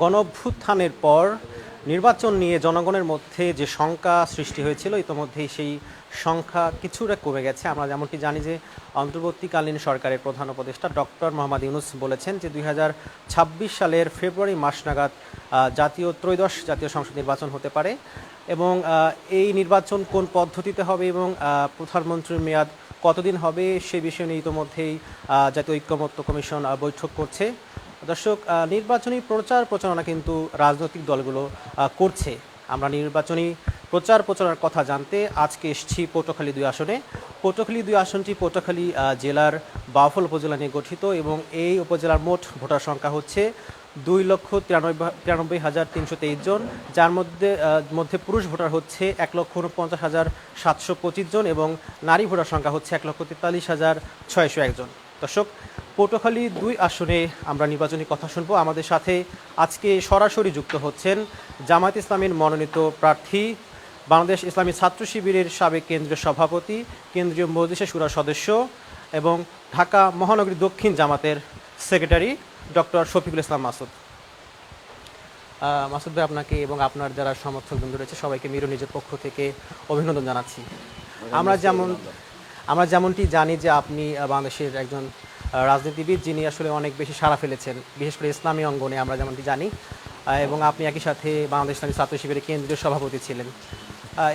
গণ অভ্যুত্থানের পর নির্বাচন নিয়ে জনগণের মধ্যে যে শঙ্কা সৃষ্টি হয়েছিল, ইতোমধ্যেই সেই সংখ্যা কিছুটা কমে গেছে। আমরা যেমনটি জানি যে অন্তর্বর্তীকালীন সরকারের প্রধান উপদেষ্টা ডক্টর মোহাম্মদ ইউনুস বলেছেন যে দুই হাজার ছাব্বিশ সালের ফেব্রুয়ারি মাস নাগাদ জাতীয় ত্রয়োদশ জাতীয় সংসদ নির্বাচন হতে পারে এবং এই নির্বাচন কোন পদ্ধতিতে হবে এবং প্রধানমন্ত্রীর মেয়াদ কতদিন হবে সে বিষয়ে নিয়ে ইতোমধ্যেই জাতীয় ঐক্যমত্য কমিশন বৈঠক করছে। দর্শক নির্বাচনী প্রচার প্রচারণা কিন্তু রাজনৈতিক দলগুলো করছে। আমরা নির্বাচনী প্রচার প্রচারণার কথা জানতে আজকে এসেছি পটুয়াখালী দুই আসনে। পটুয়াখালী দুই আসনটি পটুয়াখালী জেলার বাউফল উপজেলা নিয়ে গঠিত এবং এই উপজেলার মোট ভোটার সংখ্যা হচ্ছে দুই লক্ষ তিরানব্বই তিরানব্বই হাজার তিনশো তেইশ জন, যার মধ্যে মধ্যে পুরুষ ভোটার হচ্ছে এক লক্ষ উনপঞ্চাশ হাজার সাতশো পঁচিশ জন এবং নারী ভোটার সংখ্যা হচ্ছে এক লক্ষ তেতাল্লিশ হাজার ছয়শো একজন দর্শক পটুয়াখালী দুই আসনে আমরা নির্বাচনী কথা শুনব। আমাদের সাথে আজকে সরাসরি যুক্ত হচ্ছেন জামায়াত ইসলামীর মনোনীত প্রার্থী বাংলাদেশ ইসলামী ছাত্র শিবিরের সাবেক কেন্দ্রীয় সভাপতি কেন্দ্রীয় মজলিসে সুরা সদস্য এবং ঢাকা মহানগরী দক্ষিণ জামাতের সেক্রেটারি ডক্টর শফিকুল ইসলাম মাসুদ। মাসুদ ভাই আপনাকে এবং আপনার যারা সমর্থক বন্ধু রয়েছে সবাইকে মিরু নিজের পক্ষ থেকে অভিনন্দন জানাচ্ছি। আমরা যেমন আমরা যেমনটি জানি যে আপনি বাংলাদেশের একজন রাজনীতিবিদ যিনি আসলে অনেক বেশি সাড়া ফেলেছেন, বিশেষ করে ইসলামী অঙ্গনে আমরা যেমনটি জানি এবং আপনি একই সাথে বাংলাদেশ ইসলামী ছাত্র শিবিরের কেন্দ্রীয় সভাপতি ছিলেন।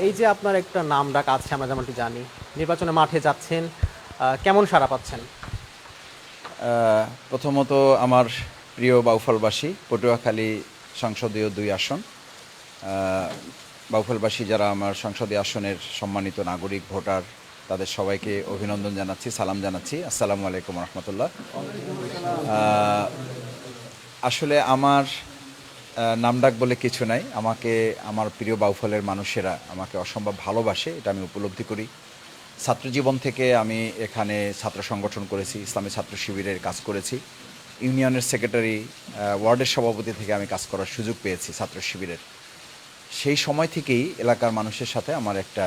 এই যে আপনার একটা নাম ডাক আছে, আমরা যেমনটি জানি, নির্বাচনে মাঠে যাচ্ছেন কেমন সাড়া পাচ্ছেন? প্রথমত আমার প্রিয় বাউফলবাসী, পটুয়াখালী সংসদীয় দুই আসন। বাউফলবাসী যারা আমার সংসদীয় আসনের সম্মানিত নাগরিক, ভোটার তাদের সবাইকে অভিনন্দন জানাচ্ছি সালাম জানাচ্ছি। আসসালামু আলাইকুম রহমতুল্লাহ। আসলে আমার আহ, নামডাক বলে কিছু নাই। আমাকে আমার প্রিয় বাউফলের মানুষেরা আমাকে অসম্ভব ভালোবাসে এটা আমি উপলব্ধি করি। ছাত্র জীবন থেকে আমি এখানে ছাত্র সংগঠন করেছি ইসলামী ছাত্র শিবিরের কাজ করেছি। ইউনিয়নের সেক্রেটারি ওয়ার্ডের সভাপতি থেকে আমি কাজ করার সুযোগ পেয়েছি ছাত্র শিবিরের। সেই সময় থেকেই এলাকার মানুষের সাথে আমার একটা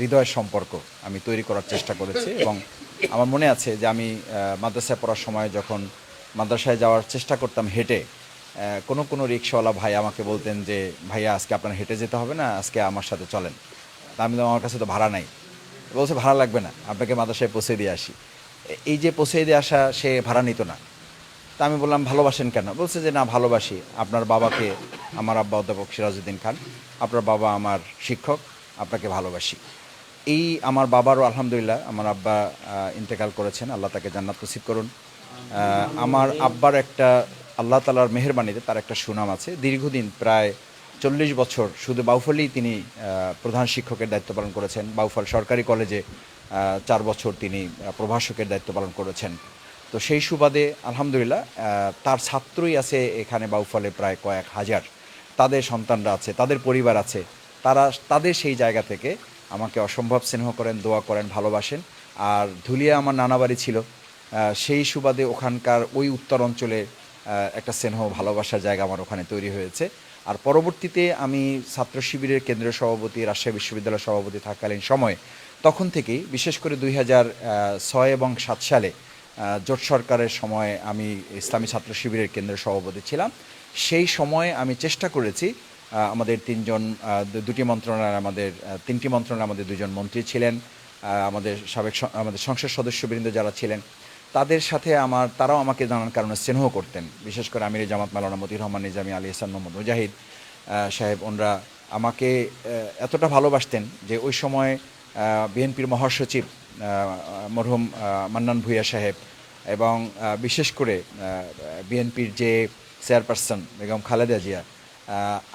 হৃদয়ের সম্পর্ক আমি তৈরি করার চেষ্টা করেছি এবং আমার মনে আছে যে আমি মাদ্রাসায় পড়ার সময় যখন মাদ্রাসায় যাওয়ার চেষ্টা করতাম হেঁটে কোনো কোনো রিক্সাওয়ালা ভাই আমাকে বলতেন যে, ভাইয়া, আজকে আপনার হেঁটে যেতে হবে না, আজকে আমার সাথে চলেন। তা আমি আমার কাছে তো ভাড়া নাই। বলছে, ভাড়া লাগবে না, আপনাকে মাদ্রাসায় পৌঁছে দিয়ে আসি। এই যে পৌঁছে দিয়ে আসা, সে ভাড়া নিত না। তা আমি বললাম, ভালোবাসেন কেন? বলছে যে, না, ভালোবাসি। আপনার বাবাকে আমার আব্বা অধ্যাপক সিরাজউদ্দিন খান, আপনার বাবা আমার শিক্ষক, আপনাকে ভালোবাসি। এই আমার বাবারও আলহামদুলিল্লাহ, আমার আব্বা ইন্তেকাল করেছেন, আল্লাহ তাকে জান্নাত নসিব করুন। আমার আব্বার একটা, আল্লাহ তালার মেহরবানিতে তার একটা সুনাম আছে। দীর্ঘদিন প্রায় চল্লিশ বছর শুধু বাউফলেই তিনি প্রধান শিক্ষকের দায়িত্ব পালন করেছেন। বাউফল সরকারি কলেজে চার বছর তিনি প্রভাষকের দায়িত্ব পালন করেছেন। তো সেই সুবাদে, আলহামদুলিল্লাহ তার ছাত্রই আছে এখানে বাউফলে প্রায় কয়েক হাজার। তাদের সন্তানরা আছে, তাদের পরিবার আছে। তারা, তাদের সেই জায়গা থেকে আমাকে অসম্ভব স্নেহ করেন, দোয়া করেন, ভালোবাসেন। আর ধুলিয়া আমার নানা বাড়ি ছিল সেই সুবাদে ওখানকার ওই উত্তর অঞ্চলে একটা স্নেহ ভালোবাসার জায়গা আমার ওখানে তৈরি হয়েছে। আর পরবর্তীতে আমি ছাত্র শিবিরের কেন্দ্রীয় সভাপতি, রাজশাহী বিশ্ববিদ্যালয় সভাপতি থাকাকালীন সময়, তখন থেকেই, বিশেষ করে দুই হাজার ছয় এবং সাত সালে জোট সরকারের সময় আমি ইসলামী ছাত্র শিবিরের কেন্দ্রের সভাপতি ছিলাম। সেই সময়ে আমি চেষ্টা করেছি আমাদের তিনজন দুটি মন্ত্রণালয় আমাদের তিনটি মন্ত্রণালয় আমাদের দুজন মন্ত্রী ছিলেন আমাদের সাবেক আমাদের সংসদ সদস্যবৃন্দ যারা ছিলেন, তাদের সাথে আমার, তারাও আমাকে জানার কারণে স্নেহ করতেন। বিশেষ করে আমির জামাত মালানা মতির রহমান নিজামী আলী হাসান মোহাম্মদ মুজাহিদ সাহেব, ওনরা আমাকে এতটা ভালোবাসতেন যে ওই সময় বিএনপির মহাসচিব মরহুম মান্নান ভূঁইয়া সাহেব এবং বিশেষ করে বিএনপির যে চেয়ারপারসন বেগম খালেদা জিয়া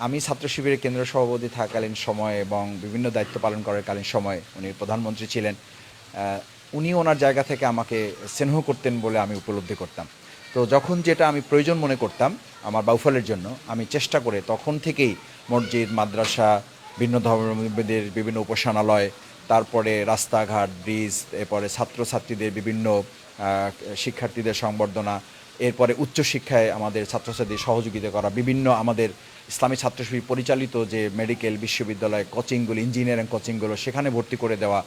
আমি ছাত্র শিবিরের কেন্দ্র সভাপতি থাকাকালীন সময় এবং বিভিন্ন দায়িত্ব পালন করার কালীন সময় উনি প্রধানমন্ত্রী ছিলেন উনি ওনার জায়গা থেকে আমাকে স্নেহ করতেন বলে আমি উপলব্ধি করতাম। তো যখন যেটা আমি প্রয়োজন মনে করতাম আমার বাউফলের জন্য, আমি চেষ্টা করে তখন থেকেই মসজিদ, মাদ্রাসা, ভিন্ন ধর্মের বিভিন্ন উপাসনালয় তারপরে রাস্তাঘাট, ব্রিজ, এরপরে ছাত্রছাত্রীদের বিভিন্ন শিক্ষার্থীদের সংবর্ধনা, এরপরে উচ্চশিক্ষায় আমাদের ছাত্রছাত্রীদের সহযোগিতা করা, বিভিন্ন আমাদের ইসলামী ছাত্রশিবির পরিচালিত যে মেডিকেল বিশ্ববিদ্যালয়, কোচিংগুলো, ইঞ্জিনিয়ারিং কোচিংগুলো, সেখানে ভর্তি করে দেওয়া,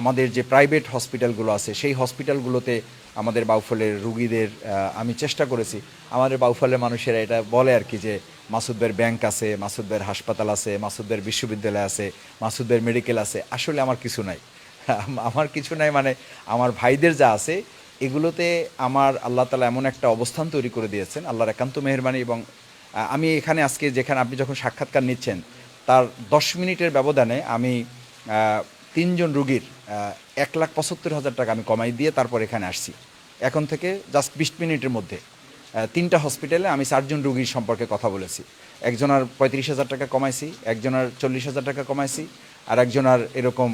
আমাদের যে প্রাইভেট হসপিটালগুলো আছে, সেই হসপিটালগুলোতে আমাদের বাউফলের রুগীদের আমি চেষ্টা করেছি। আমাদের বাউফলের মানুষেরা এটা বলে আর কি যে মাসুদের ব্যাংক আছে মাসুদের হাসপাতাল আছে মাসুদের বিশ্ববিদ্যালয় আছে মাসুদের মেডিকেল আছে। আসলে আমার কিছু নাই। আম- আমার কিছু নাই মানে আমার ভাইদের যা আছে, এগুলোতে আমার আল্লাহ তালা এমন একটা অবস্থান তৈরি করে দিয়েছেন, আল্লাহর একান্ত মেহরবানি এবং আমি এখানে আজকে যেখানে আপনি যখন সাক্ষাৎকার নিচ্ছেন, তার দশ মিনিটের ব্যবধানে আমি তিনজন রুগীর এক লাখ পঁচাত্তর হাজার টাকা আমি কমাই দিয়ে তারপর এখানে আসছি। এখন থেকে জাস্ট বিশ মিনিটের মধ্যে। তিনটা হসপিটালে আমি চারজন রুগীর সম্পর্কে কথা বলেছি। একজনের পঁয়ত্রিশ হাজার টাকা কমাইছি, একজনের চল্লিশ হাজার টাকা কমাইছি, আর একজনের এরকম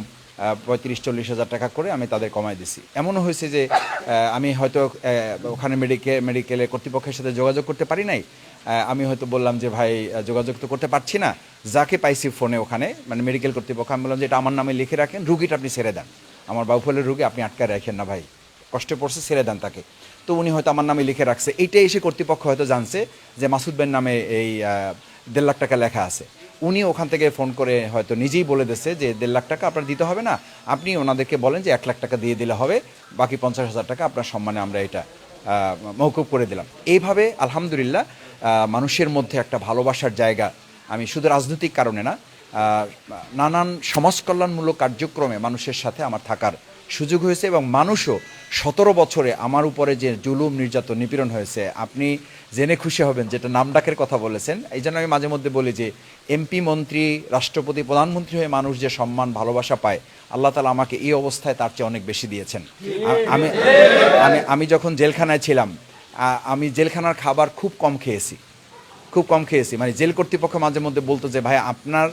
পঁয়ত্রিশ চল্লিশ হাজার টাকা করে আমি তাদের কমাই দিছি। এমনও হয়েছে যে আমি হয়তো ওখানে মেডিকেল মেডিকেলে কর্তৃপক্ষের সাথে যোগাযোগ করতে পারি নাই। আমি হয়তো বললাম যে, ভাই যোগাযোগ তো করতে পারছি না। যাকে পাইছি ফোনে ওখানে মানে মেডিকেল কর্তৃপক্ষ, আমি বললাম যে, এটা আমার নামে লিখে রাখেন, রুগীটা আপনি ছেড়ে দেন। আমার বাউফলের রুগী আপনি আটকা রাখেন না ভাই। কষ্টে পড়ছে, ছেড়ে দেন তাকে। তো উনি হয়তো আমার নামে লিখে রাখছে। এইটাই এসে কর্তৃপক্ষ হয়তো জানছে যে মাসুদ বেন নামে এই দেড় লাখ টাকা লেখা আছে। উনি ওখান থেকে ফোন করে হয়তো নিজেই বলে দিচ্ছে যে, দেড় লাখ টাকা আপনার দিতে হবে না। আপনি ওনাদেরকে বলেন যে, এক লাখ টাকা দিয়ে দিলে হবে। বাকি পঞ্চাশ হাজার টাকা আপনার সম্মানে আমরা এটা মওকুফ করে দিলাম। এইভাবে আলহামদুলিল্লাহ মানুষের মধ্যে একটা ভালোবাসার জায়গা। আমি শুধু রাজনৈতিক কারণে না নানান সমাজকল্যাণমূলক কার্যক্রমে মানুষের সাথে আমার থাকার সুযোগ হয়েছে এবং মানুষও সতেরো বছরে আমার উপরে যে জুলুম, নির্যাতন, নিপীড়ন হয়েছে, আপনি জেনে খুশি হবেন যেটা নাম ডাকের কথা বলেছেন। এই জন্য আমি মাঝে মধ্যে বলি যে এমপি মন্ত্রী, রাষ্ট্রপতি, প্রধানমন্ত্রী হয়ে মানুষ যে সম্মান, ভালোবাসা পায়, আল্লাহ তালা আমাকে এই অবস্থায় তার চেয়ে অনেক বেশি দিয়েছেন। আমি আমি আমি যখন জেলখানায় ছিলাম আমি জেলখানার খাবার খুব কম খেয়েছি। খুব কম খেয়েছি। মানে জেল কর্তৃপক্ষ মাঝে মধ্যে বলতো যে, ভাই, আপনার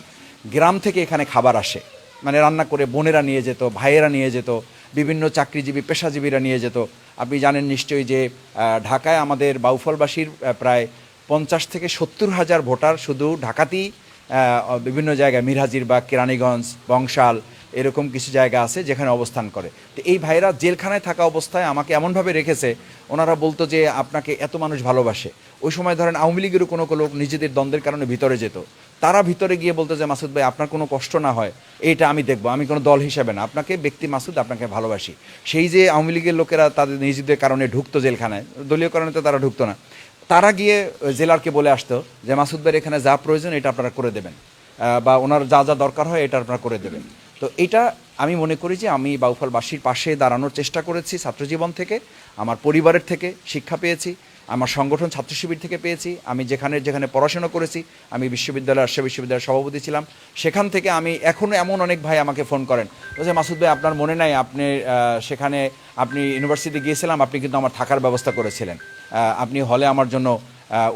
গ্রাম থেকে এখানে খাবার আসে। মানে রান্না করে বোনেরা নিয়ে যেত, ভাইয়েরা নিয়ে যেত বিভিন্ন চাকরিজীবী, পেশাজীবীরা নিয়ে যেত। আপনি জানেন নিশ্চয়ই যে ঢাকায় আমাদের বাউফলবাসীর প্রায় পঞ্চাশ থেকে সত্তর হাজার ভোটার শুধু ঢাকাতেই বিভিন্ন জায়গায়, মিরহাজির বা কেরানীগঞ্জ, বংশাল এরকম কিছু জায়গা আছে যেখানে অবস্থান করে। তো এই ভাইরা জেলখানায় থাকা অবস্থায় আমাকে এমনভাবে রেখেছে, ওনারা বলতো যে আপনাকে এত মানুষ ভালোবাসে। ওই সময় ধরেন আওয়ামী লীগেরও কোনো লোক নিজেদের দ্বন্দ্বের কারণে ভিতরে যেত। তারা ভিতরে গিয়ে বলতো যে, মাসুদ ভাই, আপনার কোনো কষ্ট না হয় এইটা আমি দেখব। আমি কোনো দল হিসাবে না। আপনাকে ব্যক্তি মাসুদ, আপনাকে ভালোবাসি। সেই যে আওয়ামী লীগের লোকেরা তাদের নিজেদের কারণে ঢুকতো জেলখানায় দলীয় কারণে তো তারা ঢুকতো না। তারা গিয়ে জেলারকে বলে আসতো যে, মাসুদ ভাইয়ের এখানে যা প্রয়োজন, এটা আপনারা করে দেবেন। বা ওনার যা যা দরকার হয়, এটা আপনারা করে দেবেন। তো এটা আমি মনে করি যে আমি বাউফলবাসীর পাশে দাঁড়ানোর চেষ্টা করেছি ছাত্রজীবন থেকে, আমার পরিবারের থেকে শিক্ষা পেয়েছি, আমার সংগঠন ছাত্র শিবির থেকে পেয়েছি, আমি যেখানে যেখানে পড়াশোনা করেছি, আমি বিশ্ববিদ্যালয় রাজশাহী বিশ্ববিদ্যালয়ের সভাপতি ছিলাম, সেখান থেকে আমি এখনও এমন অনেক ভাই আমাকে ফোন করেন, বলছে, মাসুদ ভাই, আপনার মনে নাই আপনি সেখানে আপনি ইউনিভার্সিটি গিয়েছিলাম, আপনি কিন্তু আমার থাকার ব্যবস্থা করেছিলেন আপনি হলে আমার জন্য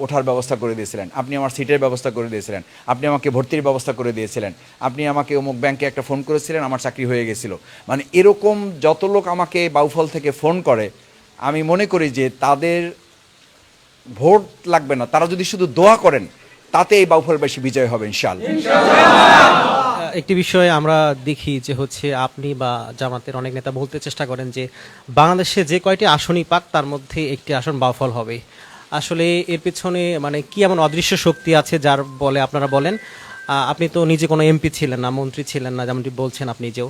ওঠার ব্যবস্থা করে দিয়েছিলেন। আপনি আমার সিটের ব্যবস্থা করে দিয়েছিলেন। আপনি আমাকে ভর্তির ব্যবস্থা করে দিয়েছিলেন। আপনি আমাকে অমুক ব্যাংকে একটা ফোন করেছিলেন, আমার চাকরি হয়ে গেছিল। মানে এরকম যত লোক আমাকে বাউফল থেকে ফোন করে, আমি মনে করি যে তাদের ভোট লাগবে না। তারা যদি শুধু দোয়া করেন, তাতে এই বাউফলবাসী বিজয় হবে, ইনশাআল্লাহ। একটি বিষয়ে আমরা দেখি যে হচ্ছে আপনি বা জামাতের অনেক নেতা বলতে চেষ্টা করেন যে বাংলাদেশে যে কয়টি আসনই পাক, তার মধ্যে একটি আসন বাউফল হবে। আসলে এর পেছনে মানে কি এমন অদৃশ্য শক্তি আছে যার বলে আপনারা বলেন? আপনি তো নিজে কোনো এমপি ছিলেন না মন্ত্রী ছিলেন না যেমনটি বলছেন আপনি নিজেও।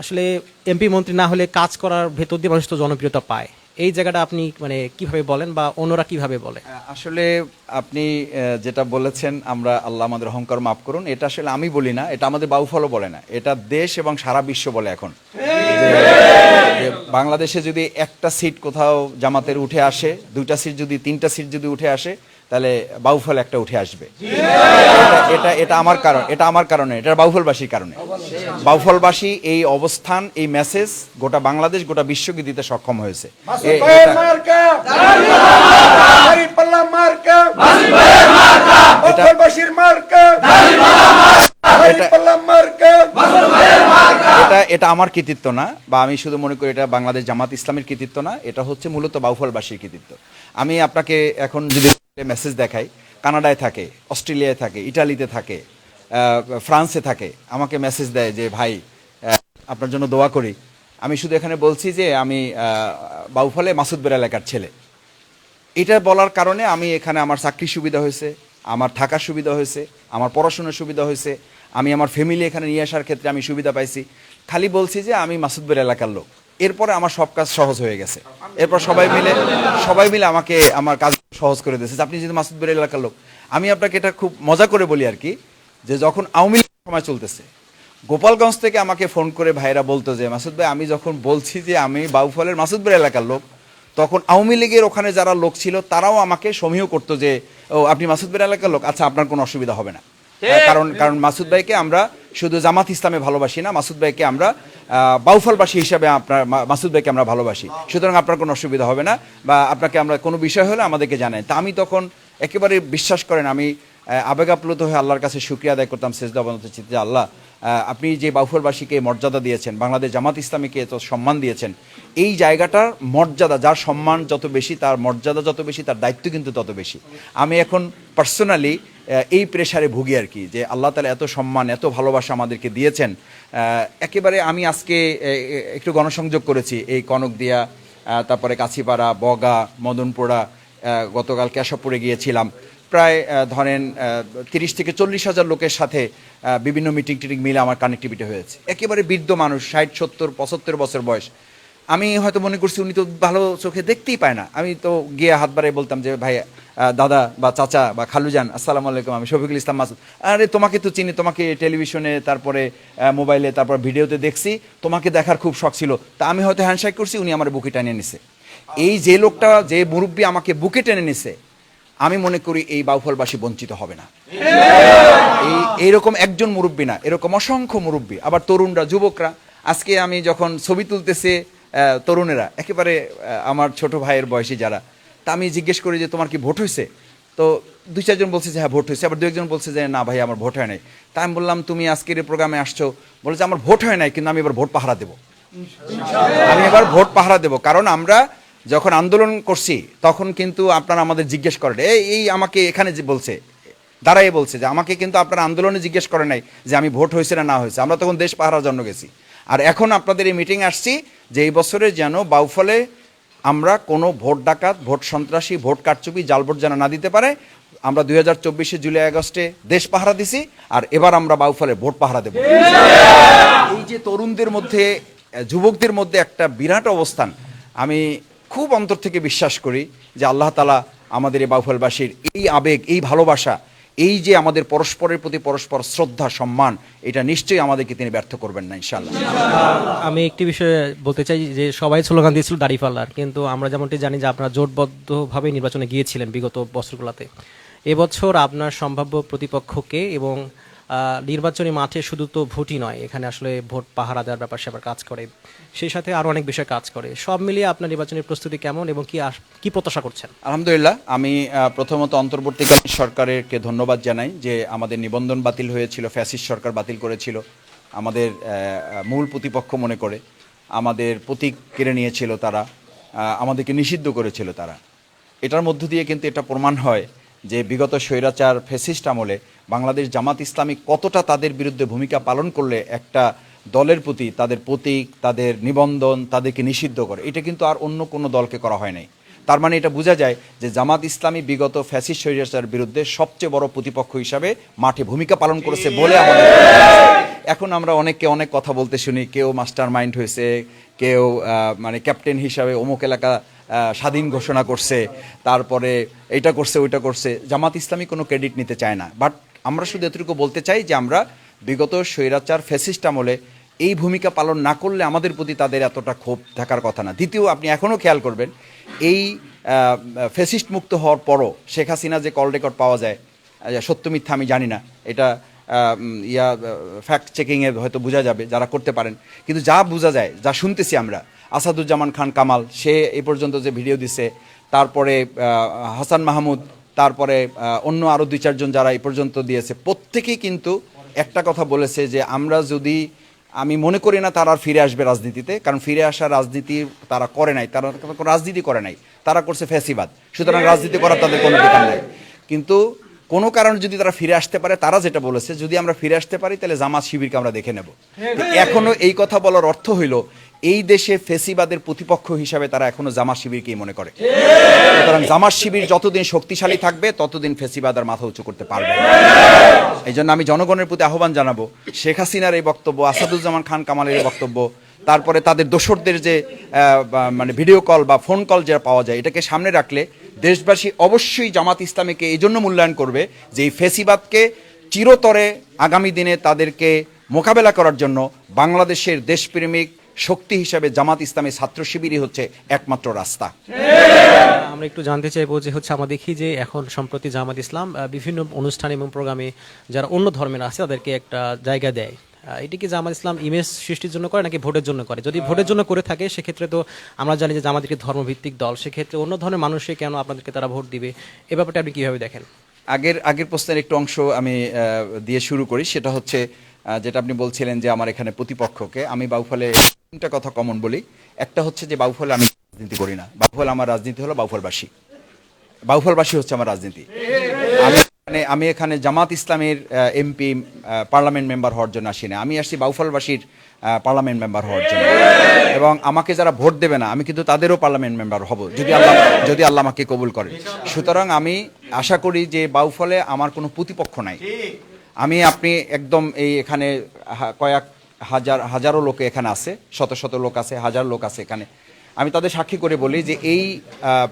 আসলে এমপি মন্ত্রী না হলে কাজ করার ভেতর দিয়ে মানুষ তো জনপ্রিয়তা পায়। এই জায়গাটা আপনি মানে কীভাবে বলেন বা অন্যরা কীভাবে বলে? আসলে আপনি যেটা বলেছেন আমরা আল্লাহ আমাদের অহংকার মাফ করুন। এটা আসলে আমি বলি না এটা আমাদের বাউফলও বলে না। এটা দেশ এবং সারা বিশ্ব বলে এখন। বাংলাদেশে যদি একটা সিট কোথাও জামাতের উঠে আসে, দুইটা সিট যদি, তিনটা সিট যদি উঠে আসে তাহলে বাউফল একটা উঠে আসবে। এটা এটা এটা আমার কারণ এটা আমার কারণে এটা বাউফলবাসীর কারণে। বাউফলবাসী এই অবস্থান এই মেসেজ গোটা বাংলাদেশ গোটা বিশ্বকে দিতে সক্ষম হয়েছে. এটা এটা আমার কৃতিত্ব না বা আমি শুধু মনে করি এটা বাংলাদেশ জামাত ইসলামের কৃতিত্ব না এটা হচ্ছে মূলত বাউফলবাসীর কৃতিত্ব। আমি আপনাকে এখন যদি মেসেজ দেখাই কানাডায় থাকে, অস্ট্রেলিয়ায় থাকে, ইটালিতে থাকে ফ্রান্সে থাকে, আমাকে মেসেজ দেয় যে, ভাই আপনার জন্য দোয়া করি। আমি শুধু এখানে বলছি যে, আমি বাউফলে মাসুদ বের এলাকার ছেলে। এটা বলার কারণে আমি এখানে আমার চাকরির সুবিধা হয়েছে, আমার থাকার সুবিধা হয়েছে, আমার পড়াশোনার সুবিধা হয়েছে, আমি আমার ফ্যামিলি এখানে নিয়ে আসার ক্ষেত্রে আমি সুবিধা পাইছি। খালি বলছি যে, আমি মাসুদবের এলাকার লোক। এরপরে আমার সব কাজ সহজ হয়ে গেছে। এরপর সবাই মিলে সবাই মিলে আমাকে, আমার কাজ সহজ করে দিয়েছে। আপনি যদি মাসুদবের এলাকার লোক, আমি আপনাকে এটা খুব মজা করে বলি আর কি, যে যখন আওয়ামী লীগের সময় চলতেছে, গোপালগঞ্জ থেকে আমাকে ফোন করে ভাইরা বলতো যে, মাসুদ ভাই, আমি যখন বলছি যে আমি বাউফলের মাসুদ এলাকার লোক, তখন আওয়ামী লীগের ওখানে যারা লোক ছিল, তারাও আমাকে সমীহ করতো যে, ও, আপনি মাসুদ ভাই এলাকার লোক? আচ্ছা আপনার কোনো অসুবিধা হবে না। কারণ কারণ মাসুদ ভাইকে আমরা শুধু জামাত ইসলামে ভালোবাসি না মাসুদ ভাইকে আমরা বাউফলবাসী হিসাবে আপনার মাসুদ ভাইকে আমরা ভালোবাসি। সুতরাং আপনার কোনো অসুবিধা হবে না বা আপনাকে আমরা কোনো বিষয় হলে আমাদেরকে জানাই তা আমি তখন একেবারে বিশ্বাস করেন আমি আহ, আবেগাপ্লুত হয়ে আল্লাহর কাছে শুক্রিয়া আদায় করতাম শেষ দাবানত চিত্তে। আল্লাহ আপনি যে বাউফলবাসীকে মর্যাদা দিয়েছেন বাংলাদেশ জামাত ইসলামীকে এত সম্মান দিয়েছেন এই জায়গাটার মর্যাদা যার সম্মান যত বেশি তার মর্যাদা যত বেশি তার দায়িত্ব কিন্তু তত বেশি। আমি এখন পার্সোনালি এই প্রেশারে ভুগি আর কি, যে আল্লাহ তালা এত সম্মান, এত ভালোবাসা আমাদেরকে দিয়েছেন। একেবারে আমি আজকে একটু গণসংযোগ করেছি, এই কনক দিয়া তারপরে কাছিপাড়া, বগা মদনপোড়া গতকাল কেশবপুরে গিয়েছিলাম। প্রায় ধরেন তিরিশ থেকে চল্লিশ হাজার লোকের সাথে বিভিন্ন মিটিং টিটিং মিলে আমার কানেক্টিভিটি হয়েছে। একেবারে বৃদ্ধ মানুষ, ষাট, সত্তর, পঁচাত্তর বছর বয়স। আমি হয়তো মনে করছি উনি তো ভালো চোখে দেখতেই পায় না। আমি তো গিয়ে হাত বাড়াই বলতাম যে, ভাই দাদা বা চাচা বা খালুজান আসসালামু আলাইকুম, আমি শফিকুল ইসলাম মাসুদ। আরে, তোমাকে তো চিনি, তোমাকে টেলিভিশনে, তারপরে মোবাইলে, তারপর ভিডিওতে দেখছি, তোমাকে দেখার খুব শখ ছিল। তা আমি হয়তো হ্যান্ডশেক করছি, উনি আমার বুকে টেনে নিছে। এই যে লোকটা, যে মুরব্বী আমাকে বুকে টেনে নিছে, আমি মনে করি এই বাউফলবাসী বঞ্চিত হবে না। এই এইরকম একজন মুরব্বী না, এরকম অসংখ্য মুরব্বী। আবার তরুণরা, যুবকরা, আজকে আমি যখন ছবি তুলতেছে তরুণেরা, একেবারে আমার ছোট ভাইয়ের বয়সী যারা, তা আমি জিজ্ঞেস করি যে, তোমার কি ভোট হয়েছে? তো দুই চারজন বলছে যে হ্যাঁ ভোট হয়েছে। আবার দু একজন বলছে যে, না ভাই, আমার ভোট হয় নাই। তা আমি বললাম, তুমি আজকের এই প্রোগ্রামে আসছো। বলে যে, আমার ভোট হয় নাই, কিন্তু আমি এবার ভোট পাহারা দেবো। আমি এবার ভোট পাহারা দেবো। কারণ আমরা যখন আন্দোলন করছি, তখন কিন্তু আপনারা আমাদের জিজ্ঞেস করেন, এই এই আমাকে এখানে যে বলছে দাঁড়াই বলছে যে, আমাকে কিন্তু আপনারা আন্দোলনে জিজ্ঞেস করে নাই যে, আমি ভোট হয়েছে না না হয়েছে? আমরা তখন দেশ পাহারার জন্য গেছি। আর এখন আপনাদের এই মিটিং আসছি যে এই বছরে যেন বাউফলে আমরা কোনো ভোট ডাকাত, ভোট সন্ত্রাসী, ভোট কারচুপি জাল ভোট যেন না দিতে পারে, আমরা দুই হাজার চব্বিশে জুলাই আগস্টে দেশ পাহারা দিছি, আর এবার আমরা বাউফলে ভোট পাহারা দেবো। এই যে তরুণদের মধ্যে, যুবকদের মধ্যে একটা বিরাট অবস্থান, আমি খুব অন্তর থেকে বিশ্বাস করি যে আল্লাহ তালা আমাদের এই বাউফলবাসীর এই আবেগ, এই ভালোবাসা এই যে আমাদের পরস্পরের প্রতি পরস্পর শ্রদ্ধা, সম্মান, এটা নিশ্চয়ই আমাদেরকে তিনি ব্যর্থ করবেন না ইনশাল্লাহ আমি একটি বিষয়ে বলতে চাই যে, সবাই স্লোগান দিয়েছিল দাড়িপাল্লার কিন্তু আমরা যেমনটি জানি যে, আপনারা জোটবদ্ধভাবে নির্বাচনে গিয়েছিলেন বিগত বছরগুলোতে। এবছর আপনার সম্ভাব্য প্রতিপক্ষকে এবং নির্বাচনী মাঠে শুধু তো ভোটই নয়, এখানে আসলে ভোট পাহারা দেওয়ার ব্যাপার স্যাপার কাজ করে। সেই সাথে আরও অনেক বিষয় কাজ করে। সব মিলিয়ে আপনার নির্বাচনের প্রস্তুতি কেমন এবং কি কি প্রত্যাশা করছেন? আলহামদুলিল্লাহ, আমি প্রথমত অন্তর্বর্তীকালীন সরকারকে ধন্যবাদ জানাই যে আমাদের নিবন্ধন বাতিল হয়েছিল, ফ্যাসিস্ট সরকার বাতিল করেছিল, আমাদের মূল প্রতিপক্ষ মনে করে, আমাদের প্রতীক কেড়ে নিয়েছিল তারা আমাদেরকে নিষিদ্ধ করেছিল তারা। এটার মধ্য দিয়ে কিন্তু এটা প্রমাণ হয় যে বিগত স্বৈরাচার ফেসিস্ট আমলে বাংলাদেশ জামাত ইসলামী কতটা তাদের বিরুদ্ধে ভূমিকা পালন করলে একটা দলের প্রতি তাদের প্রতীক, তাদের নিবন্ধন তাদেরকে নিষিদ্ধ করে? এটা কিন্তু আর অন্য কোনো দলকে করা হয় নাই। তার মানে এটা বোঝা যায় যে জামাত ইসলামী বিগত ফ্যাসিস্ট স্বৈরাচার বিরুদ্ধে সবচেয়ে বড় প্রতিপক্ষ হিসাবে মাঠে ভূমিকা পালন করেছে বলে আমাদের এখন আমরা অনেককে অনেক কথা বলতে শুনি, কেউ মাস্টার মাইন্ড হয়েছে, কেউ মানে ক্যাপ্টেন হিসাবে অমুক এলাকা স্বাধীন ঘোষণা করছে, তারপরে এটা করছে, ওইটা করছে। জামাত ইসলামী কোনো ক্রেডিট নিতে চায় না। বাট আমরা শুধু এতটুকু বলতে চাই যে আমরা বিগত স্বৈরাচার, ফ্যাসিস্ট আমলে এই ভূমিকা পালন না করলে আমাদের প্রতি তাদের এতটা ক্ষোভ থাকার কথা না। দ্বিতীয়, আপনি এখনও খেয়াল করবেন, এই ফেসিস্ট মুক্ত হওয়ার পরও শেখ হাসিনা যে কল রেকর্ড পাওয়া যায় সত্য মিথ্যা আমি জানি না, এটা ইয়া ফ্যাক্ট চেকিংয়ে হয়তো বোঝা যাবে, যারা করতে পারেন। কিন্তু যা বোঝা যায়, যা শুনতেছি আমরা, আসাদুজ্জামান খান কামাল, সে এই পর্যন্ত যে ভিডিও দিছে, তারপরে হাসান মাহমুদ তারপরে অন্য আরও দুই, চারজন যারা এই পর্যন্ত দিয়েছে, প্রত্যেকেই কিন্তু একটা কথা বলেছে যে আমরা যদি, আমি মনে করি না তারা আর ফিরে আসবে রাজনীতিতে, কারণ ফিরে আসা রাজনীতি তারা করে নাই, তারা রাজনীতি করে নাই, তারা করছে ফ্যাসিবাদ। সুতরাং রাজনীতি করার তাদের কোনো অধিকার নেই। কিন্তু কোনো কারণে যদি তারা ফিরে আসতে পারে, তারা যেটা বলেছে, যদি আমরা ফিরে আসতে পারি, তাহলে জামাত শিবিরকে আমরা দেখে নেব। এখনও এই কথা বলার অর্থ হইল এই দেশে ফেসিবাদের প্রতিপক্ষ হিসাবে তারা এখনও জামা শিবিরকেই মনে করে সুতরাং জামাত শিবির যতদিন শক্তিশালী থাকবে, ততদিন ফেসিবাদ আর মাথা উঁচু করতে পারবে। এই জন্য আমি জনগণের প্রতি আহ্বান জানাব, শেখ হাসিনার এই বক্তব্য, আসাদুজ্জামান খান কামালের এই বক্তব্য, তারপরে তাদের দোসরদের যে মানে ভিডিও কল বা ফোন কল যেটা পাওয়া যায়, এটাকে সামনে রাখলে দেশবাসী অবশ্যই জামাত ইসলামীকে এই জন্য মূল্যায়ন করবে যে এই ফেসিবাদকে চিরতরে আগামী দিনে তাদেরকে মোকাবেলা করার জন্য বাংলাদেশের দেশপ্রেমিক শক্তি হিসাবে জামাত ইসলামী ছাত্র শিবিরই হচ্ছে একমাত্র রাস্তা। আমরা একটু জানতে চাইব যে হচ্ছে আমরা দেখি যে এখন সম্প্রতি জামাত ইসলাম বিভিন্ন অনুষ্ঠান এবং প্রোগ্রামে যারা অন্য ধর্মের আছে তাদেরকে একটা জায়গা দেয়। এটি কি জামাত ইসলাম ইমেজ সৃষ্টির জন্য করে নাকি ভোটের জন্য করে? যদি ভোটের জন্য করে থাকে সেক্ষেত্রে তো আমরা জানি যে জামাত একটি ধর্মভিত্তিক দল সেক্ষেত্রে অন্য ধর্মের মানুষে কেন আপনাদেরকে তারা ভোট দিবে? এ ব্যাপারটা আপনি কীভাবে দেখেন? আগের আগের প্রশ্নের একটু অংশ আমি দিয়ে শুরু করি। সেটা হচ্ছে যেটা আপনি বলছিলেন যে আমার এখানে প্রতিপক্ষকে, আমি বাউফলে তিনটা কথা কমন বলি। একটা হচ্ছে যে বাউফলে আমি রাজনীতি করি না। বাউফল আমার রাজনীতি হলো বাউফলবাসী। বাউফলবাসী হচ্ছে আমার রাজনীতি। আমি এখানে আমি এখানে জামাত ইসলামের এমপি পার্লামেন্ট মেম্বার হওয়ার জন্য আসি না। আমি আসছি বাউফলবাসীর পার্লামেন্ট মেম্বার হওয়ার জন্য। এবং আমাকে যারা ভোট দেবে না, আমি কিন্তু তাদেরও পার্লামেন্ট মেম্বার হব, যদি আল্লাহ যদি আল্লাহ আমাকে কবুল করে। সুতরাং আমি আশা করি যে বাউফলে আমার কোনো প্রতিপক্ষ নাই। আমি, আপনি একদম এই এখানে কয়েক হাজার, হাজারো লোক এখানে আছে, শত শত লোক আছে, হাজার লোক আছে এখানে। আমি তাদের সাক্ষী করে বলি যে এই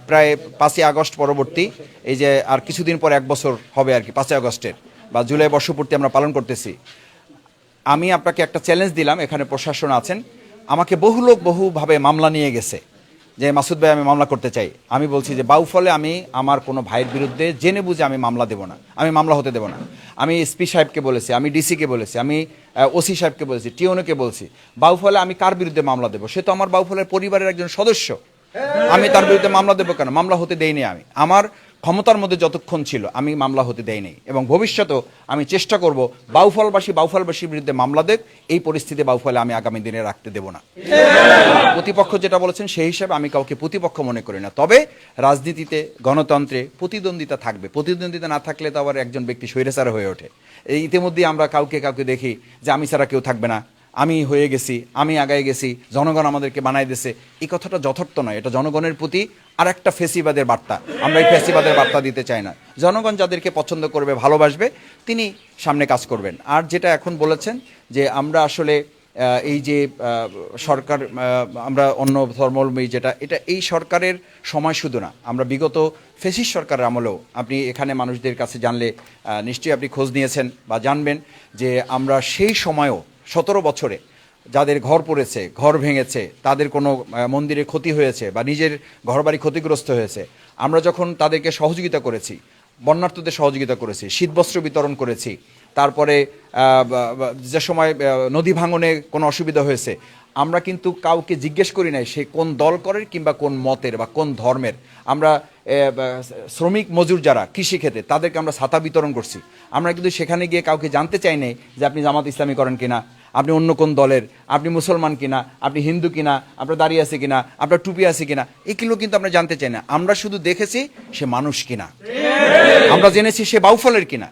প্রায় পাঁচই আগস্ট পরবর্তী, এই যে আর কিছুদিন পর এক বছর হবে আর কি, পাঁচই আগস্টের, বা জুলাই বর্ষপূর্তি আমরা পালন করতেছি। আমি আপনাকে একটা চ্যালেঞ্জ দিলাম, এখানে প্রশাসন আছেন। আমাকে বহু লোক বহুভাবে মামলা নিয়ে গেছে। যে মাসুদ ভাই, আমি মামলা করতে চাই। আমি বলছি যে বাউফলে আমি আমার কোনো ভাইয়ের বিরুদ্ধে জেনে বুঝে আমি মামলা দেব না। আমি মামলা হতে দেব না। আমি এসপি সাহেবকে বলেছি, আমি ডিসিকে বলেছি, আমি ওসি সাহেবকে বলেছি টিওনকে বলছি বাউফলে আমি কার বিরুদ্ধে মামলা দেবো? সে তো আমার বাউফলের পরিবারের একজন সদস্য। আমি তার বিরুদ্ধে মামলা দেবো কেন? মামলা হতে দেইনি আমি। আমার ক্ষমতার মধ্যে যতক্ষণ ছিল, আমি মামলা হতে দেইনি এবং ভবিষ্যতেও আমি চেষ্টা করব বাউফলবাসী, বাউফলবাসীর বিরুদ্ধে মামলা দেখ এই পরিস্থিতি বাউফলে আমি আগামী দিনে রাখতে দেব না। প্রতিপক্ষ যেটা বলেছেন, সেই হিসাবে আমি কাউকে প্রতিপক্ষ মনে করি না। তবে রাজনীতিতে, গণতন্ত্রে প্রতিদ্বন্দ্বিতা থাকবে। প্রতিদ্বন্দ্বিতা না থাকলে তো আবার একজন ব্যক্তি স্বৈরাচার হয়ে ওঠে। এই ইতিমধ্যেই আমরা কাউকে কাউকে দেখি যে আমি ছাড়া কেউ থাকবে না। আমি হয়ে গেছি, আমি আগায় গেছি, জনগণ আমাদেরকে বানাই দিছে এই কথাটা যথার্থ নয়, এটা জনগণের প্রতি আর একটা ফেসিবাদের বার্তা। আমরা এই ফেসিবাদের বার্তা দিতে চাই না। জনগণ যাদেরকে পছন্দ করবে, ভালোবাসবে, তিনি সামনে কাজ করবেন। আর যেটা এখন বলেছেন যে আমরা আসলে এই যে সরকার আমরা অন্য ধর্মাবলম্বী যেটা, এটা এই সরকারের সময় শুধু না। আমরা বিগত ফেসিস সরকারের আমলেও আপনি এখানে মানুষদের কাছে জানলে নিশ্চয়ই আপনি খোঁজ নিয়েছেন বা জানবেন যে আমরা সেই সময়ও সতেরো বছরে যাদের ঘর পড়েছে, ঘর ভেঙেছে, তাদের কোনো মন্দিরে ক্ষতি হয়েছে বা নিজের ঘরবাড়ি ক্ষতিগ্রস্ত হয়েছে, আমরা যখন তাদেরকে সহযোগিতা করেছি বন্যার্থদের সহযোগিতা করেছি, শীতবস্ত্র বিতরণ করেছি, তারপরে যে সময় নদী ভাঙনে কোনো অসুবিধা হয়েছে, আমরা কিন্তু কাউকে জিজ্ঞেস করি নাই সে কোন দল করে কিংবা কোন মতের বা কোন ধর্মের। আমরা শ্রমিক, মজুর যারা, কৃষি ক্ষেত্রে, তাদেরকে আমরা ছাতা বিতরণ করছি। আমরা কিন্তু সেখানে গিয়ে কাউকে জানতে চাই নাই যে আপনি জামাত ইসলামী করেন কিনা। আপনি অন্য কোন দলের, আপনি মুসলমান কিনা, আপনি হিন্দু কিনা, আপনার দাঁড়িয়ে আছে কিনা, আপনার টুপি আছে কিনা, এগুলো কিন্তু আমরা জানতে চাই না। আমরা শুধু দেখেছি সে মানুষ কিনা। আমরা জেনেছি সে বাউফলের কিনা।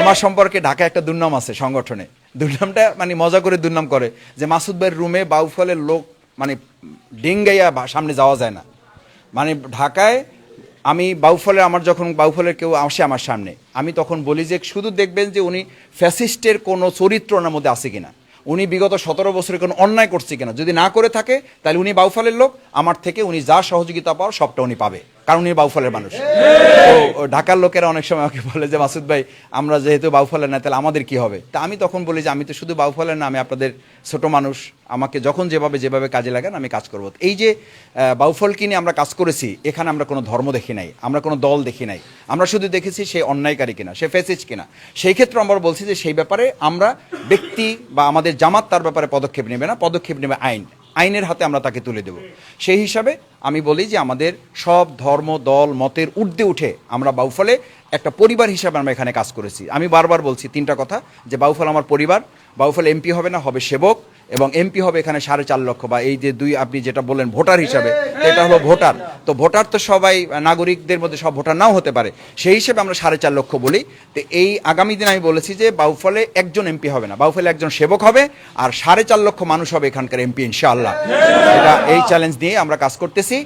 আমার সম্পর্কে ঢাকা একটা দুর্নাম আছে সংগঠনে। দুর্নামটা মানে মজা করে দুর্নাম করে যে মাসুদ ভাইয়ের রুমে বাউফলের লোক মানে ডেঙ্গাইয়া সামনে যাওয়া যায় না। মানে ঢাকায় আমি বাউফলের, আমার যখন বাউফলের কেউ আসে আমার সামনে, আমি তখন বলি যে শুধু দেখবেন যে উনি ফ্যাসিস্টের কোনো চরিত্র ওনার মধ্যে আছে কিনা। উনি বিগত সতেরো বছরের কোনো অন্যায় করছে কিনা। যদি না করে থাকে, তাহলে উনি বাউফলের লোক, আমার থেকে উনি যা সহযোগিতা পাওয়ার সবটা উনি পাবে। কারণ উনি বাউফলের মানুষ। তো ঢাকার লোকেরা অনেক সময় আমাকে বলে যে মাসুদ ভাই আমরা যেহেতু বাউফলের না তাহলে আমাদের কি হবে? তা আমি তখন বলি যে আমি তো শুধু বাউফলের না আমি আপনাদের ছোট মানুষ। আমাকে যখন যেভাবে যেভাবে কাজে লাগান আমি কাজ করব। এই যে আহ, বাউফলকে নিয়ে আমরা কাজ করেছি এখানে আমরা কোনো ধর্ম দেখি নাই আমরা কোনো দল দেখি নাই। আমরা শুধু দেখেছি সে অন্যায়কারী কিনা সে ফেসিজ কিনা। সেই ক্ষেত্রে আমরা বলছি যে সেই ব্যাপারে আমরা ব্যক্তি বা আমাদের জামাত তার ব্যাপারে পদক্ষেপ নেবে না পদক্ষেপ নেবে আইন। আইনের হাতে আমরা তাকে তুলে দেব। সেই হিসাবে আমি বলি যে আমাদের সব ধর্ম, দল, মতের ঊর্ধ্বে উঠে আমরা বাউফলে একটা পরিবার হিসাবে আমরা এখানে কাজ করেছি। আমি বারবার বলছি তিনটা কথা যে বাউফল আমার পরিবার, বাউফল এমপি হবে না, হবে সেবক। এবং এমপি হবে এখানে সাড়ে চার লক্ষ বা এই যে দুই আপনি যেটা বললেন ভোটার হিসাবে, এটা হলো ভোটার। তো ভোটার তো সবাই, নাগরিকদের মধ্যে সব ভোটার নাও হতে পারে। সেই হিসেবে আমরা সাড়ে চার লক্ষ বলি। তো এই আগামী দিন আমি বলেছি যে বাউফলে একজন এমপি হবে না। বাউফলে একজন সেবক হবে আর সাড়ে চার লক্ষ মানুষ হবে এখানকার এমপি ইনশাআল্লাহ। এটা এই চ্যালেঞ্জ নিয়ে আমরা কাজ করতেছি।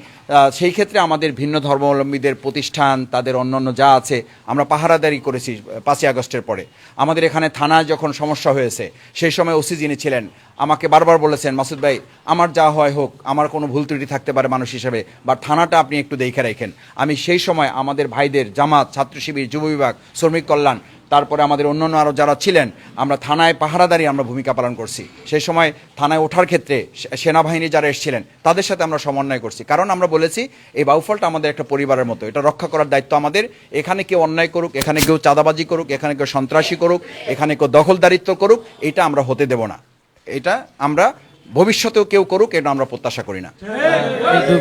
সেই ক্ষেত্রে আমাদের ভিন্ন ধর্মাবলম্বীদের প্রতিষ্ঠান, তাদের অন্যান্য যা আছে, আমরা পাহারাদারি করেছি পাঁচই আগস্টের পরে। আমাদের এখানে থানায় যখন সমস্যা হয়েছে, সেই সময় ওসি যিনি ছিলেন, আমাকে বারবার বলেছেন, মাসুদ ভাই, আমার যা হয় হোক, আমার কোনো ভুল ত্রুটি থাকতে পারে মানুষ হিসেবে, বা থানাটা আপনি একটু দেখে রাখেন। আমি সেই সময় আমাদের ভাইদের জামাত, ছাত্র শিবির, যুব বিভাগ, শ্রমিক কল্যাণ তারপরে আমাদের অন্যান্য আরও যারা ছিলেন, আমরা থানায় পাহারাদারি আমরা ভূমিকা পালন করছি। সেই সময় থানায় ওঠার ক্ষেত্রে সেনাবাহিনী যারা এসেছিলেন, তাদের সাথে আমরা সমন্বয় করছি। কারণ আমরা বলেছি, এই বাউফলটা আমাদের একটা পরিবারের মতো, এটা রক্ষা করার দায়িত্ব আমাদের। এখানে কেউ অন্যায় করুক, এখানে কেউ চাঁদাবাজি করুক, এখানে কেউ সন্ত্রাসী করুক, এখানে কেউ দখলদারিত্ব করুক, এটা আমরা হতে দেব না। এটা আমরা ভবিষ্যতেও কেউ করুক এটা আমরা প্রত্যাশা করি না।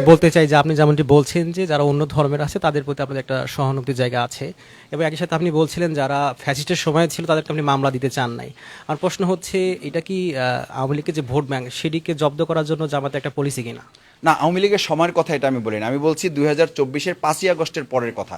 বলতে চাই যে আপনি যেমনটি বলছেন যে যারা অন্য ধর্মের আছে তাদের প্রতি আপনাদের একটা সহানুভূতির জায়গা আছে। এবং একই সাথে আপনি বলছিলেন যারা ফ্যাসিস্টের সময় ছিল তাদেরকে আপনি মামলা দিতে চান নাই। আর প্রশ্ন হচ্ছে এটা কি আওয়ামী লীগের যে ভোট ব্যাংক সেটিকে জব্দ করার জন্য জামাতে একটা পলিসি কিনা? না আওয়ামী লীগের সময়ের কথা এটা আমি বলি না। আমি বলছি দুই হাজার চব্বিশের পাঁচই আগস্টের পরের কথা।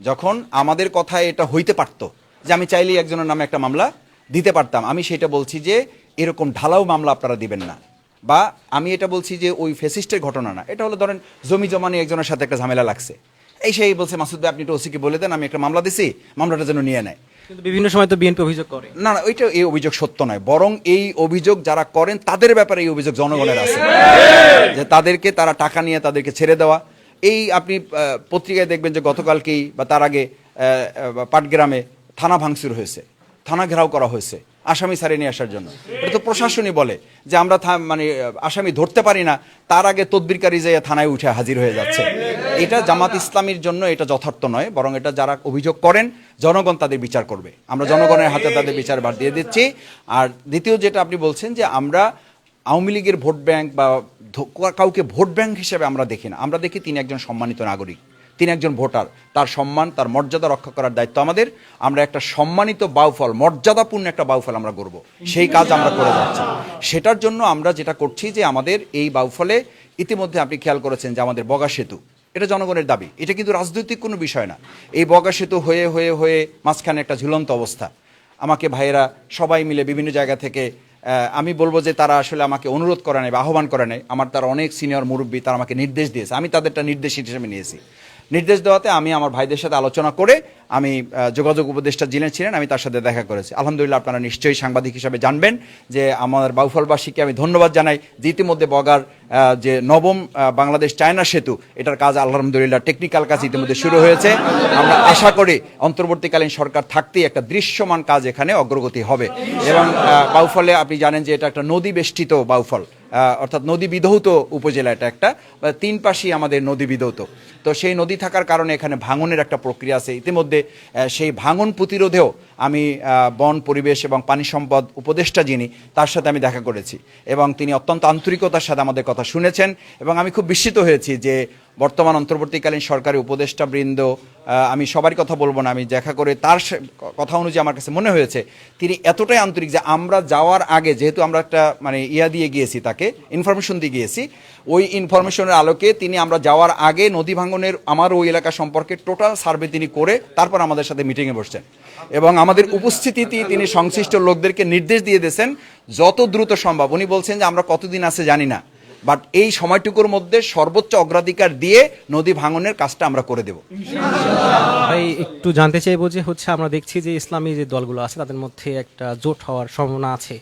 যখন আমাদের কথায় এটা হইতে পারতো যে আমি চাইলেই একজনের নামে একটা মামলা দিতে পারতাম আমি সেটা বলছি যে এরকম ঢালাও মামলা আপনারা দিবেন না। বা আমি এটা বলছি যে ওই ফেসিস্টের ঘটনা না। এটা হলো ধরেন জমি জমা নিয়ে একজনের সাথে একটা ঝামেলা লাগছে। এই সেই বলছে মাসুদ ভাই আপনি একটু ওসিকে বলে দেন আমি একটা মামলা দিছি মামলাটা যেন নিয়ে নেয়। কিন্তু বিভিন্ন সময় তো বিএনপি অভিযোগ করে। না না ওইটা এই অভিযোগ সত্য নয়। বরং এই অভিযোগ যারা করেন তাদের ব্যাপারে এই অভিযোগ জনগণের আছে। যে তাদেরকে তারা টাকা নিয়ে তাদেরকে ছেড়ে দেওয়া। এই আপনি পত্রিকায় দেখবেন যে গতকালকেই বা তার আগে পাটগ্রামে থানা ভাঙচুর হয়েছে। থানা ঘেরাও করা হয়েছে। আসামি সারিয়ে নিয়ে আসার জন্য। এটা তো প্রশাসনই বলে যে আমরা মানে আসামি ধরতে পারি না, তার আগে তদবিরকারী যে থানায় উঠে হাজির হয়ে যাচ্ছে। এটা জামাত ইসলামীর জন্য এটা যথার্থ নয়, বরং এটা যারা অভিযোগ করেন, জনগণ তাদের বিচার করবে। আমরা জনগণের হাতে তাদের বিচার বার দিয়ে দিচ্ছি। আর দ্বিতীয় যেটা আপনি বলছেন যে আমরা আওয়ামী লীগের ভোট ব্যাংক বা কাউকে ভোট ব্যাংক হিসেবে আমরা দেখি না। আমরা দেখি তিনি একজন সম্মানিত নাগরিক। তিনি একজন ভোটার। তার সম্মান, তার মর্যাদা রক্ষা করার দায়িত্ব আমাদের। আমরা একটা সম্মানিত বাউফল, মর্যাদাপূর্ণ একটা বাউফল আমরা করব সেই কাজ আমরা করে যাচ্ছি। সেটার জন্য আমরা যেটা করছি যে আমাদের এই বাউফলে ইতিমধ্যে আপনি খেয়াল করেছেন যে আমাদের বগা সেতু, এটা জনগণের দাবি। এটা কিন্তু রাজনৈতিক কোনো বিষয় না। এই বগা সেতু হয়ে হয়ে হয়ে মাঝখানে একটা ঝুলন্ত অবস্থা। আমাকে ভাইয়েরা সবাই মিলে বিভিন্ন জায়গা থেকে আমি বলব যে তারা আসলে আমাকে অনুরোধ করে নেয় বা আহ্বান করে নেয় আমার তার অনেক সিনিয়র মুরব্বী তারা আমাকে নির্দেশ দিয়েছে। আমি তাদেরটা নির্দেশ হিসেবে নিয়েছি। নির্দেশ দেওয়াতে আমি আমার ভাইদের সাথে আলোচনা করে আমি যোগাযোগ উপদেষ্টা যিনি ছিলেন, আমি তার সাথে দেখা করেছি। আলহামদুলিল্লাহ আপনারা নিশ্চয়ই সাংবাদিক হিসাবে জানবেন যে আমার বাউফলবাসীকে আমি ধন্যবাদ জানাই। যে ইতিমধ্যে বগার যে নবম বাংলাদেশ চায়না সেতু, এটার কাজ আলহামদুলিল্লাহ টেকনিক্যাল কাজ ইতিমধ্যে শুরু হয়েছে। আমরা আশা করি অন্তর্বর্তীকালীন সরকার থাকতেই একটা দৃশ্যমান কাজ এখানে অগ্রগতি হবে। এবং বাউফলে আপনি জানেন যে এটা একটা নদী বেষ্টিত বাউফল। অর্থাৎ নদী বিধৌত উপজেলা এটা একটা তিন পাশেই আমাদের নদী বিধৌত। তো সেই নদী থাকার কারণে এখানে ভাঙনের একটা প্রক্রিয়া আছে। ইতিমধ্যে সেই ভাঙন প্রতিরোধেও আমি বন, পরিবেশ এবং পানি সম্পদ উপদেষ্টা যিনি, তার সাথে আমি দেখা করেছি। এবং তিনি অত্যন্ত আন্তরিকতার সাথে আমাদের কথা শুনেছেন এবং আমি খুব বিস্মিত হয়েছি যে বর্তমান অন্তর্বর্তীকালীন সরকারি উপদেষ্টা বৃন্দ আমি সবারই কথা বলব না, আমি দেখা করে তার কথা অনুযায়ী আমার কাছে মনে হয়েছে, তিনি এতটাই আন্তরিক যে আমরা যাওয়ার আগে, যেহেতু আমরা একটা মানে ইয়া দিয়ে গিয়েছি তাকে ইনফরমেশন দিয়ে গিয়েছি, ওই ইনফরমেশনের আলোকে তিনি আমরা যাওয়ার আগে নদী ভাঙনের আমার ওই এলাকা সম্পর্কে টোটাল সার্ভে তিনি করে, তারপর আমাদের সাথে মিটিংয়ে বসছেন। এবং আমাদের উপস্থিতিতে তিনি সংশ্লিষ্ট লোকদেরকে নির্দেশ দিয়ে দিয়েছেন, যত দ্রুত সম্ভব। উনি বলছেন যে, আমরা কতদিন আছে জানি না বাট এই সময়টুকুর মধ্যে সর্বোচ্চ অগ্রাধিকার দিয়ে নদী ভাঙনের কাজটা আমরা করে দেব। ভাই, একটু জানতে চাইব যে, হচ্ছে আমরা দেখছি যে ইসলামী যে দলগুলো আছে, তাদের মধ্যে একটা জোট হওয়ার সম্ভাবনা আছে।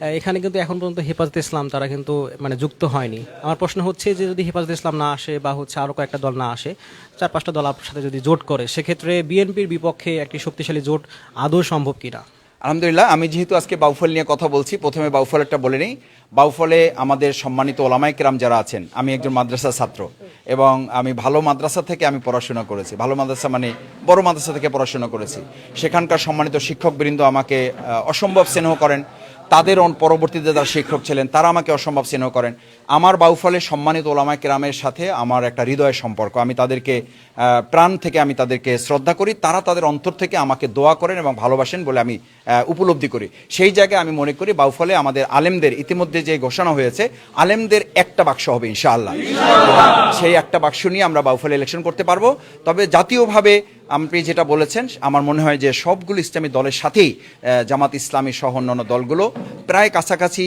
এখানে কিন্তু এখন পর্যন্ত হেফাজতে ইসলাম তারা কিন্তু মানে যুক্ত হয়নি। আমার প্রশ্ন হচ্ছে যে যদি হেফাজতে ইসলাম না আসে বা হচ্ছে আরও কয়েকটা দল না আসে চার পাঁচটা দল আপনার সাথে যদি জোট করে, সেক্ষেত্রে বিএনপির বিপক্ষে একটি শক্তিশালী জোট আদৌ সম্ভব কিনা? আলহামদুলিল্লাহ, আমি যেহেতু আজকে বাউফল নিয়ে কথা বলছি, প্রথমে বাউফলেরটা বলে নিই। বাউফলে আমাদের সম্মানিত ওলামাই কেরাম যারা আছেন, আমি একজন মাদ্রাসার ছাত্র এবং আমি ভালো মাদ্রাসা থেকে আমি পড়াশোনা করেছি। ভালো মাদ্রাসা মানে বড় মাদ্রাসা থেকে পড়াশোনা করেছি। সেখানকার সম্মানিত শিক্ষকবৃন্দ আমাকে অসম্ভব স্নেহ করেন। তাদের পরবর্তীতে যারা শিক্ষক ছিলেন তারা আমাকে অসম্ভব স্নেহ করেন। আমার বাউফলে সম্মানিত ওলামা কেরামের সাথে আমার একটা হৃদয় সম্পর্ক। আমি তাদেরকে প্রাণ থেকে আমি তাদেরকে শ্রদ্ধা করি। তারা তাদের অন্তর থেকে আমাকে দোয়া করেন এবং ভালোবাসেন বলে আমি উপলব্ধি করি। সেই জায়গায় আমি মনে করি বাউফলে আমাদের আলেমদের ইতিমধ্যে যে ঘোষণা হয়েছে, আলেমদের একটা বাক্স হবে ইনশাআল্লাহ। সেই একটা বাক্স নিয়ে আমরা বাউফলে ইলেকশন করতে পারব। তবে জাতীয়ভাবে আপনি যেটা বলেছেন, আমার মনে হয় যে সবগুলো ইসলামী দলের সাথেই জামাত ইসলামী সহ অন্যান্য দলগুলো প্রায় কাছাকাছি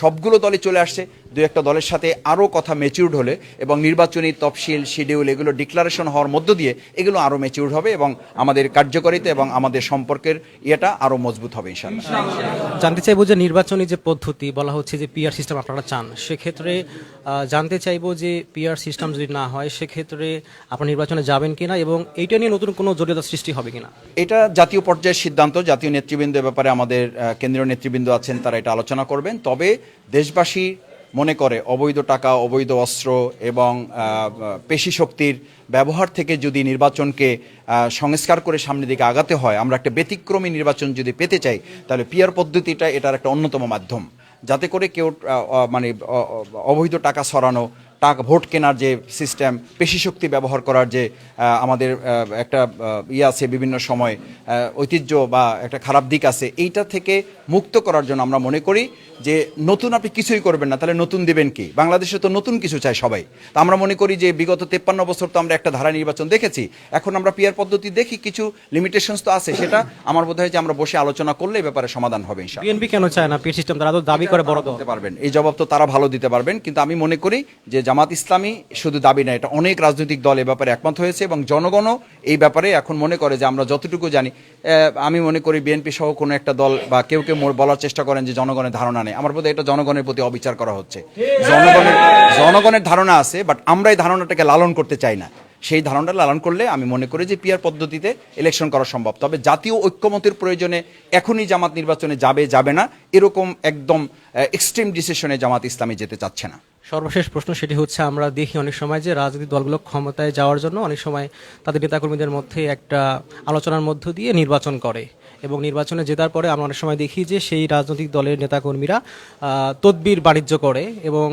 সবগুলো দলে চলে আসছে। দু একটা দলের সাথে আরও কথা ম্যাচিউর্ড হলে এবং নির্বাচনী তফসিল শিডিউল এগুলো ডিক্লারেশন হওয়ার মধ্য দিয়ে এগুলো আরও ম্যাচিউর্ড হবে এবং আমাদের কার্যকারিতা এবং আমাদের সম্পর্কের ইয়েটা আরও মজবুত হবে ইনশাআল্লাহ। জানতে চাইব যে নির্বাচনী যে পদ্ধতি বলা হচ্ছে যে পিআর সিস্টেম আপনারা চান সেক্ষেত্রে জানতে চাইব যে পিআর সিস্টেম যদি না হয় সেক্ষেত্রে আপনারা নির্বাচনে যাবেন কিনা এবং এইটা নিয়ে নতুন কোনো জটিলতা সৃষ্টি হবে কিনা? এটা জাতীয় পর্যায়ের সিদ্ধান্ত জাতীয় নেতৃবৃন্দের ব্যাপারে আমাদের কেন্দ্রীয় নেতৃবৃন্দ আছেন তারা এটা আলোচনা করবেন। তবে দেশবাসী মনে করে অবৈধ টাকা, অবৈধ অস্ত্র এবং পেশি শক্তির ব্যবহার থেকে যদি নির্বাচনকে সংস্কার করে সামনের দিকে আগাতে হয়, আমরা একটা ব্যতিক্রমী নির্বাচন যদি পেতে চাই, তাহলে পিয়ার পদ্ধতিটা এটার একটা অন্যতম মাধ্যম। যাতে করে কেউ মানে অবৈধ টাকা সরানো টাকা ভোট কেনার যে সিস্টেম পেশি শক্তি ব্যবহার করার যে আমাদের একটা ইয়ে আছে বিভিন্ন সময় ঐতিহ্য বা একটা খারাপ দিক আছে এইটা থেকে মুক্ত করার জন্য আমরা মনে করি যে নতুন আপনি কিছুই করবেন না তাহলে নতুন দিবেন কি? বাংলাদেশে তো নতুন কিছু চাই সবাই। তো আমরা মনে করি যে বিগত তেপ্পান্ন বছর তো আমরা একটা ধারা নির্বাচন দেখেছি এখন আমরা পিয়ার পদ্ধতি দেখি কিছু লিমিটেশনস তো আছে সেটা আমার বোধ হয় যে আমরা বসে আলোচনা করলে ব্যাপারে সমাধান হবে বিএনপি কেন চায় না? পিআর সিস্টেম তারা তো দাবি করে বড় দিতে পারবেন এই জবাব তো তারা ভালো দিতে পারবেন কিন্তু আমি মনে করি যে জামাত ইসলামী শুধু দাবি না, এটা অনেক রাজনৈতিক দল এ ব্যাপারে একমত হয়েছে এবং জনগণও এই ব্যাপারে এখন মনে করে যে আমরা যতটুকু জানি আমি মনে করি বিএনপি সহ কোনো একটা দল বা কেউ কেউ বলার চেষ্টা করেন যে জনগণের ধারণা নেই। আমার বোধ হয় এটা জনগণের প্রতি অবিচার করা হচ্ছে। জনগণের জনগণের ধারণা আছে বাট আমরা এই ধারণাটাকে লালন করতে চাই না। সেই ধারণাটা লালন করলে আমি মনে করি যে পিয়ার পদ্ধতিতে ইলেকশন করা সম্ভব। তবে জাতীয় ঐক্যমতের প্রয়োজনে এখনই জামাত নির্বাচনে যাবে যাবে না, এরকম একদম এক্সট্রিম ডিসিশনে জামাত ইসলামী যেতে চাচ্ছে না। সর্বশেষ প্রশ্ন সেটি হচ্ছে, আমরা দেখি অনেক সময় যে রাজনৈতিক দলগুলো ক্ষমতায় যাওয়ার জন্য অনেক সময় তাদের নেতাকর্মীদের মধ্যে একটা আলোচনার মধ্য দিয়ে নির্বাচন করে এবং নির্বাচনে জেতার পরে আমরা অনেক সময় দেখি যে সেই রাজনৈতিক দলের নেতাকর্মীরা তদবির বাণিজ্য করে এবং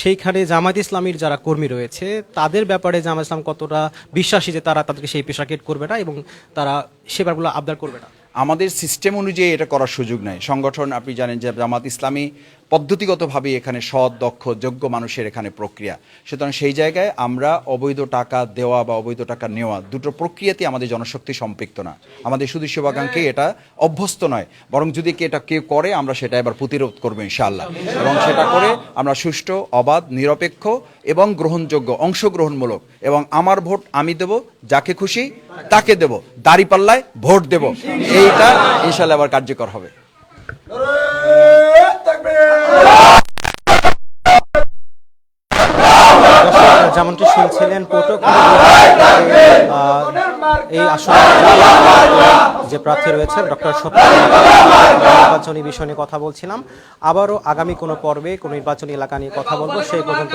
সেইখানে জামাত ইসলামীর যারা কর্মী রয়েছে, তাদের ব্যাপারে জামাত ইসলাম কতটা বিশ্বাসী যে তারা তাদেরকে সেই পেশাকেট করবে না এবং তারা সে ব্যাপারগুলো আবদার করবে না? আমাদের সিস্টেম অনুযায়ী এটা করার সুযোগ নাই। সংগঠন, আপনি জানেন যে জামাত ইসলামী পদ্ধতিগতভাবে এখানে সৎ, দক্ষ, যোগ্য মানুষের এখানে প্রক্রিয়া। সুতরাং সেই জায়গায় আমরা অবৈধ টাকা দেওয়া বা অবৈধ টাকা নেওয়া দুটো প্রক্রিয়াতে আমাদের জনশক্তি সম্পৃক্ত না। আমাদের শুধু শুভাকাঙ্ক্ষী এটা অভ্যস্ত নয়, বরং যদি কে এটা কেউ করে, আমরা সেটা এবার প্রতিরোধ করব ইনশাআল্লাহ। এবং সেটা করে আমরা সুষ্ঠু, অবাধ, নিরপেক্ষ এবং গ্রহণযোগ্য, অংশগ্রহণমূলক এবং আমার ভোট আমি দেব, যাকে খুশি তাকে দেব, দাঁড়িপাল্লায় ভোট দেব। এইটা ইনশাআল্লাহ আবার কার্যকর হবে। যেমনটি শুনছিলেন পটুয়াখালী এই আসনে যে প্রার্থী রয়েছেন ডক্টর নির্বাচনী বিষয় নিয়ে কথা বলছিলাম আবারও আগামী কোনো পর্বে কোনো নির্বাচনী এলাকা নিয়ে কথা বলব, সেই পর্যন্ত।